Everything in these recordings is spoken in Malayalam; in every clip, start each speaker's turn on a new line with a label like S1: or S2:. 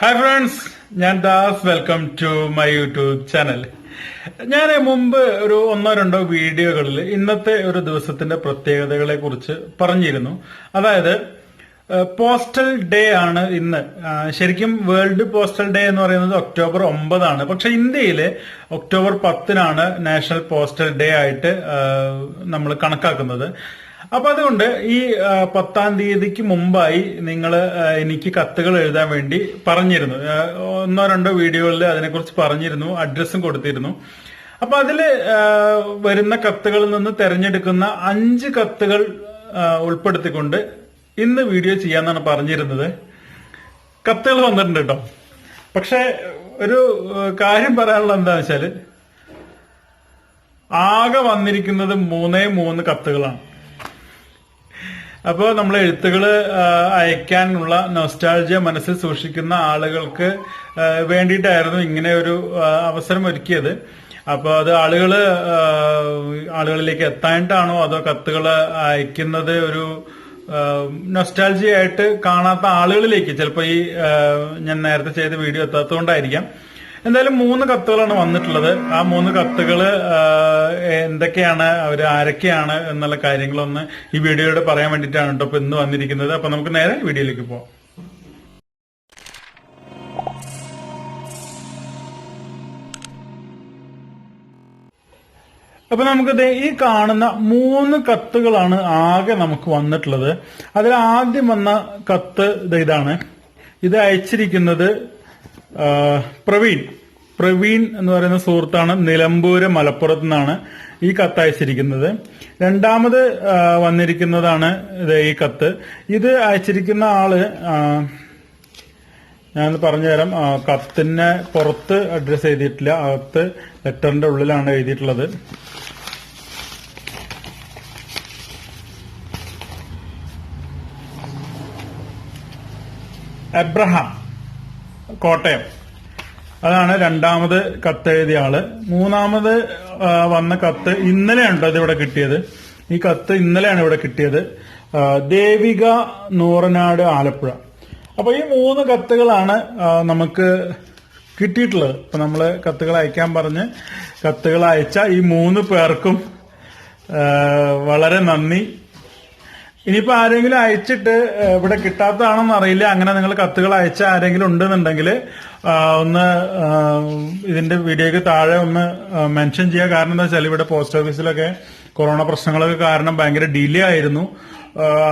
S1: ഹായ് ഫ്രണ്ട്സ് ഞാൻ Das. Welcome to my YouTube channel ഞാൻ മുമ്പ് ഒരു ഒന്നോ രണ്ടോ വീഡിയോകളിൽ ഇന്നത്തെ ഒരു ദിവസത്തിന്റെ പ്രത്യേകതകളെ കുറിച്ച് പറഞ്ഞിരുന്നു. അതായത് പോസ്റ്റൽ ഡേ ആണ് ഇന്ന്. ശരിക്കും വേൾഡ് പോസ്റ്റൽ ഡേ എന്ന് പറയുന്നത് ഒക്ടോബർ ഒമ്പതാണ്. പക്ഷെ ഇന്ത്യയിൽ ഒക്ടോബർ പത്തിനാണ് നാഷണൽ പോസ്റ്റൽ ഡേ ആയിട്ട് നമ്മൾ കണക്കാക്കുന്നത്. അപ്പൊ അതുകൊണ്ട് ഈ പത്താം തീയതിക്ക് മുമ്പായി നിങ്ങൾ എനിക്ക് കത്തുകൾ എഴുതാൻ വേണ്ടി പറഞ്ഞിരുന്നു. ഒന്നോ രണ്ടോ വീഡിയോകളിൽ അതിനെക്കുറിച്ച് പറഞ്ഞിരുന്നു അഡ്രസ്സും കൊടുത്തിരുന്നു. അപ്പൊ അതിൽ വരുന്ന കത്തുകളിൽ നിന്ന് തെരഞ്ഞെടുക്കുന്ന അഞ്ച് കത്തുകൾ ഉൾപ്പെടുത്തിക്കൊണ്ട് ഇന്ന് വീഡിയോ ചെയ്യാന്നാണ് പറഞ്ഞിരുന്നത്. കത്തുകൾ വന്നിട്ടുണ്ട് കേട്ടോ. പക്ഷെ ഒരു കാര്യം പറയാനുള്ള എന്താ വെച്ചാൽ ആകെ വന്നിരിക്കുന്നത് മൂന്നേ മൂന്ന് കത്തുകളാണ്. അപ്പോൾ നമ്മൾ എഴുത്തുകൾ അയക്കാനുള്ള നൊസ്റ്റാൾജിയ മനസ്സിൽ സൂക്ഷിക്കുന്ന ആളുകൾക്ക് വേണ്ടിയിട്ടായിരുന്നു ഇങ്ങനെ ഒരു അവസരം ഒരുക്കിയത്. അപ്പോൾ അത് ആളുകൾ ആളുകളിലേക്ക് എത്താനായിട്ടാണോ അതോ കത്തുകൾ അയക്കുന്നത് ഒരു നൊസ്റ്റാൾജി ആയിട്ട് കാണാത്ത ആളുകളിലേക്ക്? ചിലപ്പോൾ ഈ ഞാൻ നേരത്തെ ചെയ്ത വീഡിയോ എത്താത്തതുകൊണ്ടായിരിക്കാം. എന്തായാലും മൂന്ന് കത്തുകളാണ് വന്നിട്ടുള്ളത്. ആ മൂന്ന് കത്തുകൾ എന്തൊക്കെയാണ് അവർ ആരൊക്കെയാണ് എന്നുള്ള കാര്യങ്ങളൊന്ന് ഈ വീഡിയോയുടെ പറയാൻ വേണ്ടിയിട്ടാണ് കേട്ടോ ഇപ്പൊ ഇന്ന് വന്നിരിക്കുന്നത്. അപ്പൊ നമുക്ക് നേരെ വീഡിയോയിലേക്ക് പോവാം. അപ്പൊ നമുക്ക് ഈ കാണുന്ന മൂന്ന് കത്തുകളാണ് ആകെ നമുക്ക് വന്നിട്ടുള്ളത്. അതിൽ ആദ്യം വന്ന കത്ത് ഇതാണ്. ഇത് അയച്ചിരിക്കുന്നത് പ്രവീൺ. പ്രവീൺ എന്ന് പറയുന്ന സുഹൃത്താണ് നിലമ്പൂര് മലപ്പുറത്ത് നിന്നാണ് ഈ കത്ത് അയച്ചിരിക്കുന്നത്. രണ്ടാമത് വന്നിരിക്കുന്നതാണ് ഈ കത്ത്. ഇത് അയച്ചിരിക്കുന്ന ആൾ ഞാൻ പറഞ്ഞുതരാം. കത്തിനെ പുറത്ത് അഡ്രസ് എഴുതിയിട്ടില്ല. അകത്ത് ലെറ്ററിന്റെ ഉള്ളിലാണ് എഴുതിയിട്ടുള്ളത്. എബ്രഹാം കോട്ടയം. അതാണ് രണ്ടാമത് കത്ത് എഴുതിയ ആൾ. മൂന്നാമത് വന്ന കത്ത് ഇന്നലെയാണ് അത് ഇവിടെ കിട്ടിയത്. ഈ കത്ത് ഇന്നലെയാണ് ഇവിടെ കിട്ടിയത്. ദേവിക നൂറനാട് ആലപ്പുഴ. അപ്പൊ ഈ മൂന്ന് കത്തുകളാണ് നമുക്ക് കിട്ടിയിട്ടുള്ളത്. ഇപ്പൊ നമ്മൾ കത്തുകൾ അയക്കാൻ പറഞ്ഞ് കത്തുകൾ അയച്ച ഈ മൂന്ന് പേർക്കും വളരെ നന്ദി. ഇനിയിപ്പോ ആരെങ്കിലും അയച്ചിട്ട് ഇവിടെ കിട്ടാത്തതാണെന്ന് അറിയില്ല. അങ്ങനെ നിങ്ങൾ കത്തുകൾ അയച്ച ആരെങ്കിലും ഉണ്ടെന്നുണ്ടെങ്കിൽ ഒന്ന് ഇതിന്റെ വീഡിയോക്ക് താഴെ ഒന്ന് മെൻഷൻ ചെയ്യുക. കാരണം എന്താ വെച്ചാൽ ഇവിടെ പോസ്റ്റ് ഓഫീസിലൊക്കെ കൊറോണ പ്രശ്നങ്ങളൊക്കെ കാരണം ഭയങ്കര ഡിലേ ആയിരുന്നു.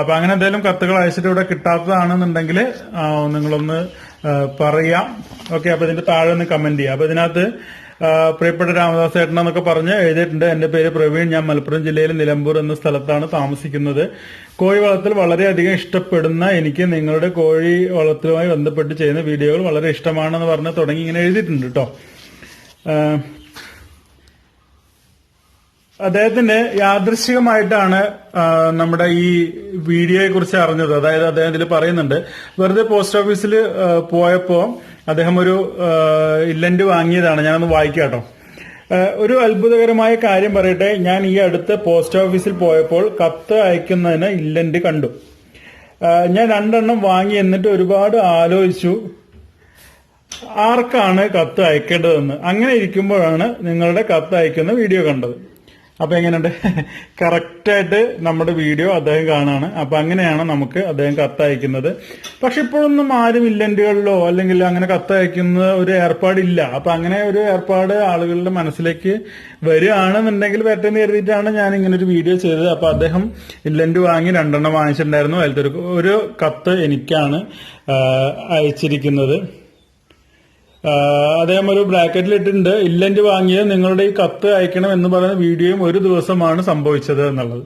S1: അപ്പൊ അങ്ങനെ എന്തെങ്കിലും കത്തുകൾ അയച്ചിട്ട് ഇവിടെ കിട്ടാത്തതാണെന്നുണ്ടെങ്കിൽ നിങ്ങളൊന്ന് പറയാം. ഓക്കെ അപ്പൊ ഇതിന്റെ താഴെ ഒന്ന് കമന്റ് ചെയ്യാം. അപ്പൊ ഇതിനകത്ത് പ്രിയപ്പെട്ട രാമദാസ് ഏട്ടൻ എന്നൊക്കെ പറഞ്ഞ് എഴുതിയിട്ടുണ്ട്. എന്റെ പേര് പ്രവീൺ. ഞാൻ മലപ്പുറം ജില്ലയിലെ നിലമ്പൂർ എന്ന സ്ഥലത്താണ് താമസിക്കുന്നത്. കോഴി വളർത്തൽ വളരെയധികം ഇഷ്ടപ്പെടുന്ന എനിക്ക് നിങ്ങളുടെ കോഴി വളർത്തലുമായി ബന്ധപ്പെട്ട് ചെയ്യുന്ന വീഡിയോകൾ വളരെ ഇഷ്ടമാണെന്ന് പറഞ്ഞ് തുടങ്ങി ഇങ്ങനെ എഴുതിയിട്ടുണ്ട് കേട്ടോ അദ്ദേഹത്തിന്റെ അദ്ദേഹത്തിന് യാദൃശികമായിട്ടാണ് നമ്മുടെ ഈ വീഡിയോയെ കുറിച്ച് അറിഞ്ഞത്. അതായത് അദ്ദേഹം ഇതിൽ പറയുന്നുണ്ട്. വെറുതെ പോസ്റ്റ് ഓഫീസിൽ ആ, പോയപ്പോ അദ്ദേഹം ഒരു ഇല്ലൻഡ് വാങ്ങിയതാണ്. ഞാനൊന്ന് വായിക്കാം കേട്ടോ ഒരു അത്ഭുതകരമായ കാര്യം പറയട്ടെ. ഞാൻ ഈ അടുത്ത് പോസ്റ്റ് ഓഫീസിൽ പോയപ്പോൾ കത്ത് അയക്കുന്നതിന് ഇല്ലന്റ് കണ്ടു. ഞാൻ രണ്ടെണ്ണം വാങ്ങി എന്നിട്ട് ഒരുപാട് ആലോചിച്ചു. ആർക്കാണ് കത്ത് അയക്കേണ്ടതെന്ന്? അങ്ങനെ ഇരിക്കുമ്പോഴാണ് നിങ്ങളുടെ കത്ത് അയക്കുന്ന വീഡിയോ കണ്ടത്. അപ്പൊ എങ്ങനെയുണ്ട്? കറക്റ്റായിട്ട് നമ്മുടെ വീഡിയോ അദ്ദേഹം കാണാണ്. അപ്പൊ അങ്ങനെയാണ് നമുക്ക് അദ്ദേഹം കത്ത് അയക്കുന്നത്. പക്ഷെ ഇപ്പോഴൊന്നും ആരും ഇല്ലന്റുകളിലോ അല്ലെങ്കിൽ അങ്ങനെ കത്ത് അയക്കുന്ന ഒരു ഏർപ്പാടില്ല. അപ്പൊ അങ്ങനെ ഒരു ഏർപ്പാട് ആളുകളുടെ മനസ്സിലേക്ക് വരികയാണെന്നുണ്ടെങ്കിൽ വരട്ടെന്ന് കരുതിയിട്ടാണ് ഞാൻ ഇങ്ങനെ ഒരു വീഡിയോ ചെയ്തത്. അപ്പൊ അദ്ദേഹം ഇല്ലന്റ് വാങ്ങി രണ്ടെണ്ണം വാങ്ങിച്ചിട്ടുണ്ടായിരുന്നു. അതിലത്തെ ഒരു കത്ത് എനിക്കാണ് അയച്ചിരിക്കുന്നത്. അദ്ദേഹം ഒരു ബ്രാക്കറ്റിൽ ഇട്ടിട്ടുണ്ട്. ഇല്ലന്റ് വാങ്ങിയ നിങ്ങളുടെ ഈ കത്ത് അയക്കണം എന്ന് പറയുന്ന വീഡിയോയും ഒരു ദിവസമാണ് സംഭവിച്ചത് എന്നുള്ളത്.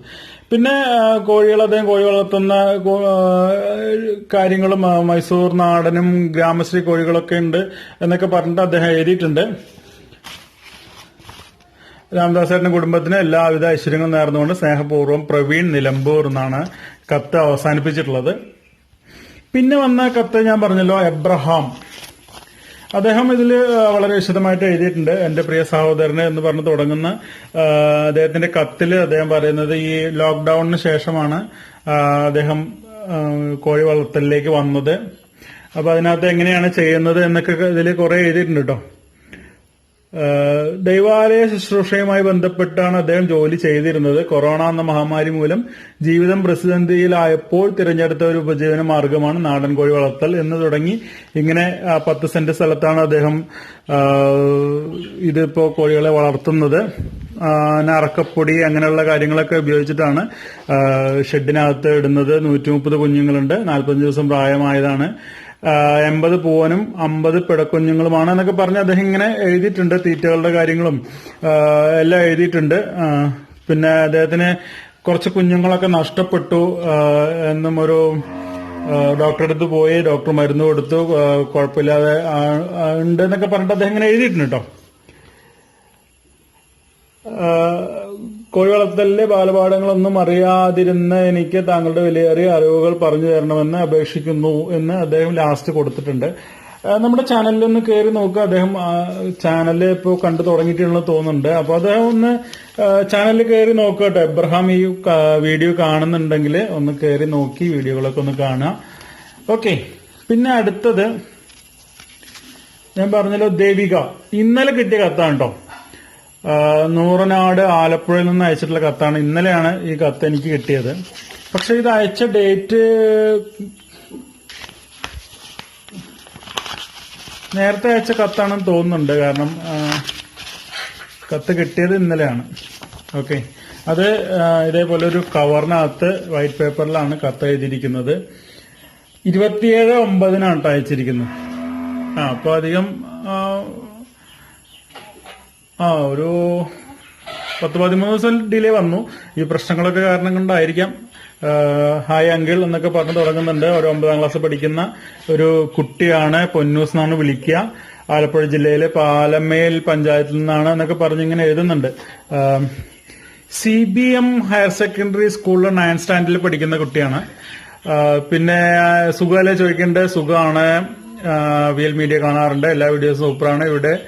S1: പിന്നെ കോഴികൾ അദ്ദേഹം കോഴി വളർത്തുന്ന കാര്യങ്ങളും മൈസൂർ നാടനും ഗ്രാമശ്രീ കോഴികളൊക്കെ ഉണ്ട് എന്നൊക്കെ പറഞ്ഞിട്ട് അദ്ദേഹം എഴുതിയിട്ടുണ്ട്. രാമദാസേട്ടന്റെ കുടുംബത്തിന് എല്ലാവിധ ഐശ്വര്യങ്ങളും നേർന്നുകൊണ്ട് സ്നേഹപൂർവം പ്രവീൺ നിലമ്പൂർ എന്നാണ് കത്ത് അവസാനിപ്പിച്ചിട്ടുള്ളത്. പിന്നെ വന്ന കത്ത് ഞാൻ പറഞ്ഞല്ലോ എബ്രഹാം. അദ്ദേഹം ഇതിൽ വളരെ വിശദമായിട്ട് എഴുതിയിട്ടുണ്ട്. എന്റെ പ്രിയ സഹോദരന് എന്ന് പറഞ്ഞ് തുടങ്ങുന്ന അദ്ദേഹത്തിന്റെ കത്തിൽ അദ്ദേഹം പറയുന്നത് ഈ ലോക്ക്ഡൌണിന് ശേഷമാണ് അദ്ദേഹം കോഴി വളർത്തലിലേക്ക് വന്നത്. അപ്പൊ അതിനകത്ത് എങ്ങനെയാണ് ചെയ്യുന്നത് എന്നൊക്കെ ഇതിൽ കുറെ എഴുതിയിട്ടുണ്ട് കേട്ടോ ദൈവാലയ ശുശ്രൂഷയുമായി ബന്ധപ്പെട്ടാണ് അദ്ദേഹം ജോലി ചെയ്തിരുന്നത്. കൊറോണ എന്ന മഹാമാരി മൂലം ജീവിതം പ്രതിസന്ധിയിലായപ്പോൾ തിരഞ്ഞെടുത്ത ഒരു ഉപജീവന മാർഗമാണ് നാടൻ കോഴി വളർത്തൽ എന്ന് തുടങ്ങി. ഇങ്ങനെ പത്ത് സെന്റ് സ്ഥലത്താണ് അദ്ദേഹം ഇതിപ്പോ കോഴികളെ വളർത്തുന്നത്. അറക്കപ്പൊടി അങ്ങനെയുള്ള കാര്യങ്ങളൊക്കെ ഉപയോഗിച്ചിട്ടാണ് ഷെഡിനകത്ത് ഇടുന്നത്. നൂറ്റി മുപ്പത് കുഞ്ഞുങ്ങളുണ്ട്. നാൽപ്പത്തഞ്ച് ദിവസം പ്രായമായതാണ്. എൺപത് പൂവനും അമ്പത് പിടക്കുഞ്ഞുങ്ങളുമാണ് എന്നൊക്കെ പറഞ്ഞ് അദ്ദേഹം ഇങ്ങനെ എഴുതിയിട്ടുണ്ട് തീറ്റകളുടെ കാര്യങ്ങളും. എല്ലാം എഴുതിയിട്ടുണ്ട്. പിന്നെ അദ്ദേഹത്തിന് കുറച്ച് കുഞ്ഞുങ്ങളൊക്കെ നഷ്ടപ്പെട്ടു എന്നും ഒരു ഡോക്ടറെ അടുത്ത് പോയി ഡോക്ടർ മരുന്ന് കൊടുത്തു കുഴപ്പമില്ലാതെ ഉണ്ട് എന്നൊക്കെ പറഞ്ഞിട്ട് അദ്ദേഹം ഇങ്ങനെ എഴുതിയിട്ടുണ്ട് കേട്ടോ. കോഴി വളർത്തലിലെ ബാലപാഠങ്ങളൊന്നും അറിയാതിരുന്ന എനിക്ക് താങ്കളുടെ വിലയേറിയ അറിവുകൾ പറഞ്ഞു തരണമെന്ന് അപേക്ഷിക്കുന്നു എന്ന് അദ്ദേഹം ലാസ്റ്റ് കൊടുത്തിട്ടുണ്ട്. നമ്മുടെ ചാനലിൽ ഒന്ന് കയറി നോക്കുക അദ്ദേഹം ചാനൽ ഇപ്പോൾ കണ്ടു തുടങ്ങിയിട്ടുണ്ടെന്ന് തോന്നുന്നുണ്ട്. അപ്പൊ അദ്ദേഹം ഒന്ന് ചാനലിൽ കയറി നോക്കുക കേട്ടോ എബ്രഹാം ഈ വീഡിയോ കാണുന്നുണ്ടെങ്കിൽ ഒന്ന് കയറി നോക്കി വീഡിയോകളൊക്കെ ഒന്ന് കാണുക. ഓക്കെ പിന്നെ അടുത്തത് ഞാൻ പറഞ്ഞല്ലോ ദേവിക. ഇന്നലെ കിട്ടിയ കത്താണ് കേട്ടോ. നൂറനാട് ആലപ്പുഴയിൽ നിന്ന് അയച്ചിട്ടുള്ള കത്താണ്. ഇന്നലെയാണ് ഈ കത്ത് എനിക്ക് കിട്ടിയത്. പക്ഷെ ഇത് അയച്ച ഡേറ്റ് നേരത്തെ അയച്ച കത്താണെന്ന് തോന്നുന്നുണ്ട്. കാരണം കത്ത് കിട്ടിയത് ഇന്നലെയാണ്. ഓക്കെ. അത് ഇതേപോലെ ഒരു കവറിനകത്ത് വൈറ്റ് പേപ്പറിലാണ് കത്ത് എഴുതിയിരിക്കുന്നത്. ഇരുപത്തിയേഴ് ഒമ്പതിനാണ് അയച്ചിരിക്കുന്നത്. ആ അപ്പോൾ അധികം ആ, ഒരു പത്ത് പതിമൂന്ന് ദിവസം ഡിലേ വന്നു. ഈ പ്രശ്നങ്ങളൊക്കെ കാരണം കൊണ്ടായിരിക്കാം. ഹായ് അങ്കിൾ എന്നൊക്കെ പറഞ്ഞ് തുടങ്ങുന്നുണ്ട്. ഒരു ഒമ്പതാം ക്ലാസ് പഠിക്കുന്ന ഒരു കുട്ടിയാണ് പൊന്നൂസ് എന്നാണ് വിളിക്കുക. ആലപ്പുഴ ജില്ലയിലെ പാലമേൽ പഞ്ചായത്തിൽ നിന്നാണ് എന്നൊക്കെ പറഞ്ഞ് ഇങ്ങനെ എഴുതുന്നുണ്ട്. C B M higher secondary സ്കൂളിൽ നയൻ സ്റ്റാൻഡിൽ പഠിക്കുന്ന കുട്ടിയാണ്. പിന്നെ സുഖമല്ലേ ചോദിക്കേണ്ടത് സുഖമാണ്. വിയൽ മീഡിയ കാണാറുണ്ട്. എല്ലാ വീഡിയോസും സൂപ്പറാണ് ഇവിടെ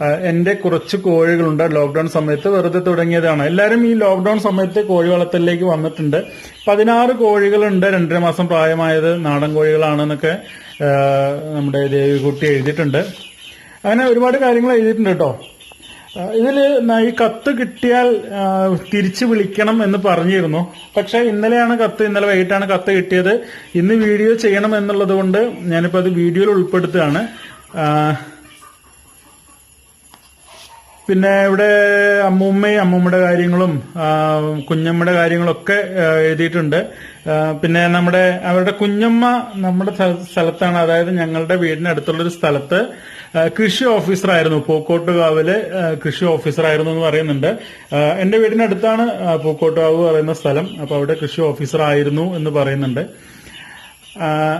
S1: എന്റെ കുറച്ച് കോഴികളുണ്ട്. ലോക്ക്ഡൌൺ സമയത്ത് വെറുതെ തുടങ്ങിയതാണ്. എല്ലാവരും ഈ ലോക്ക്ഡൌൺ സമയത്ത് കോഴി വളർത്തലിലേക്ക് വന്നിട്ടുണ്ട്. പതിനാറ് കോഴികളുണ്ട്. രണ്ടര മാസം പ്രായമായത് നാടൻ കോഴികളാണെന്നൊക്കെ നമ്മുടെ ദേവികുട്ടി എഴുതിയിട്ടുണ്ട്. അങ്ങനെ ഒരുപാട് കാര്യങ്ങൾ എഴുതിയിട്ടുണ്ട് കേട്ടോ. ഇതിൽ ഈ കത്ത് കിട്ടിയാൽ തിരിച്ചു വിളിക്കണം എന്ന് പറഞ്ഞിരുന്നു. പക്ഷെ ഇന്നലെയാണ് കത്ത് ഇന്നലെ വൈകിട്ടാണ് കത്ത് കിട്ടിയത്. ഇന്ന് വീഡിയോ ചെയ്യണം എന്നുള്ളത് കൊണ്ട് ഞാനിപ്പോൾ അത് വീഡിയോയിൽ ഉൾപ്പെടുത്തുകയാണ്. പിന്നെ ഇവിടെ അമ്മൂമ്മയും അമ്മൂമ്മയുടെ കാര്യങ്ങളും കുഞ്ഞമ്മയുടെ കാര്യങ്ങളൊക്കെ എഴുതിയിട്ടുണ്ട്. പിന്നെ നമ്മുടെ അവരുടെ കുഞ്ഞമ്മ നമ്മുടെ സ്ഥലത്താണ് അതായത് ഞങ്ങളുടെ വീടിനടുത്തുള്ള ഒരു സ്ഥലത്ത് കൃഷി ഓഫീസറായിരുന്നു. പൂക്കോട്ടുകാവിൽ കൃഷി ഓഫീസറായിരുന്നു എന്ന് പറയുന്നുണ്ട്. എന്റെ വീടിനടുത്താണ് പൂക്കോട്ടുകാവ് പറയുന്ന സ്ഥലം. അപ്പൊ അവിടെ കൃഷി ഓഫീസറായിരുന്നു എന്ന് പറയുന്നുണ്ട്.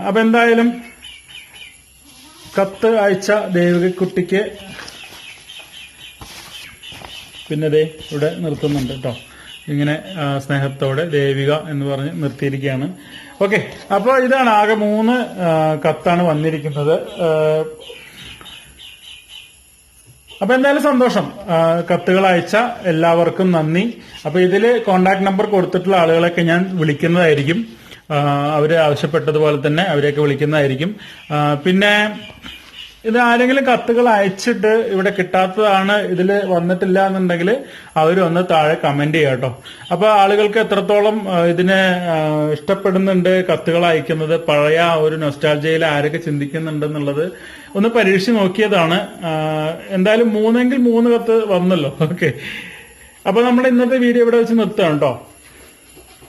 S1: അപ്പൊ എന്തായാലും കത്ത് അയച്ച ദേവികക്കുട്ടിക്ക് പിന്നെ ദേ ഇവിടെ നിർത്തുന്നുണ്ട് കേട്ടോ ഇങ്ങനെ സ്നേഹത്തോടെ ദേവിക എന്ന് പറഞ്ഞ് നിർത്തിയിരിക്കുകയാണ്. ഓക്കെ അപ്പോൾ ഇതാണ് ആകെ മൂന്ന് കത്താണ് വന്നിരിക്കുന്നത്. അപ്പോൾ അപ്പൊ എന്തായാലും സന്തോഷം. കത്തുകൾ അയച്ച എല്ലാവർക്കും നന്ദി. അപ്പൊ ഇതിൽ കോണ്ടാക്ട് നമ്പർ കൊടുത്തിട്ടുള്ള ആളുകളൊക്കെ ഞാൻ വിളിക്കുന്നതായിരിക്കും. അവർ ആവശ്യപ്പെട്ടതുപോലെ തന്നെ അവരെയൊക്കെ വിളിക്കുന്നതായിരിക്കും. പിന്നെ ഇത് ആരെങ്കിലും കത്തുകൾ അയച്ചിട്ട് ഇവിടെ കിട്ടാത്തതാണ് ഇതിൽ വന്നിട്ടില്ല എന്നുണ്ടെങ്കിൽ അവരൊന്ന് താഴെ കമന്റ് ചെയ്യാം കേട്ടോ. അപ്പൊ ആളുകൾക്ക് എത്രത്തോളം ഇതിനെ ഇഷ്ടപ്പെടുന്നുണ്ട് കത്തുകൾ അയക്കുന്നത് പഴയ ഒരു നൊസ്റ്റാൾജിയയിൽ ആരൊക്കെ ചിന്തിക്കുന്നുണ്ടെന്നുള്ളത് ഒന്ന് പരീക്ഷിച്ച് നോക്കിയതാണ്. എന്തായാലും മൂന്നെങ്കിൽ മൂന്ന് കത്ത് വന്നല്ലോ. ഓക്കെ അപ്പൊ നമ്മൾ ഇന്നത്തെ വീഡിയോ ഇവിടെ വെച്ച് നിർത്തുകയാണ് കേട്ടോ.